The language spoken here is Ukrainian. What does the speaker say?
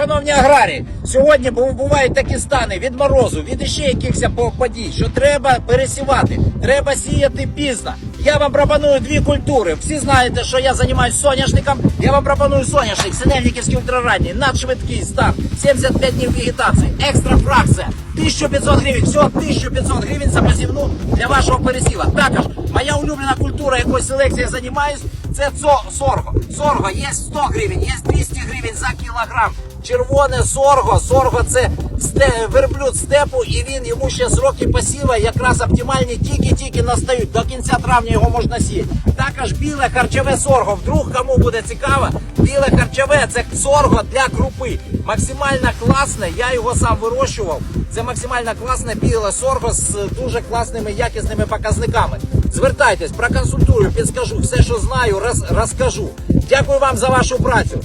Шановні аграрії, сьогодні бувають такі стани від морозу, від іще якихось подій, що треба пересівати, треба сіяти пізно. Я вам пропоную дві культури. Всі знаєте, що я займаюся соняшником. Я вам пропоную соняшник, синельниківський ультраранній, надшвидкий стан, 75 днів вегетації, екстра фракція, 1500 гривень, всього 1500 гривень за посівну для вашого пересіва. Також моя улюблена культура, якою селекцією займаюсь, це сорго. Сорго є 100 гривень, є 200 гривень за кілограм. Червоне сорго, сорго це верблюд степу, і він йому ще сроки посіва якраз оптимальні тільки-тільки настають. До кінця травня його можна сіяти. Також біле харчове сорго. Вдруг кому буде цікаво, біле харчове це сорго для крупи. Максимально класне. Я його сам вирощував. Це максимально класне біле сорго з дуже класними якісними показниками. Звертайтесь, проконсультую, підскажу все, що знаю, роз, розкажу. Дякую вам за вашу працю.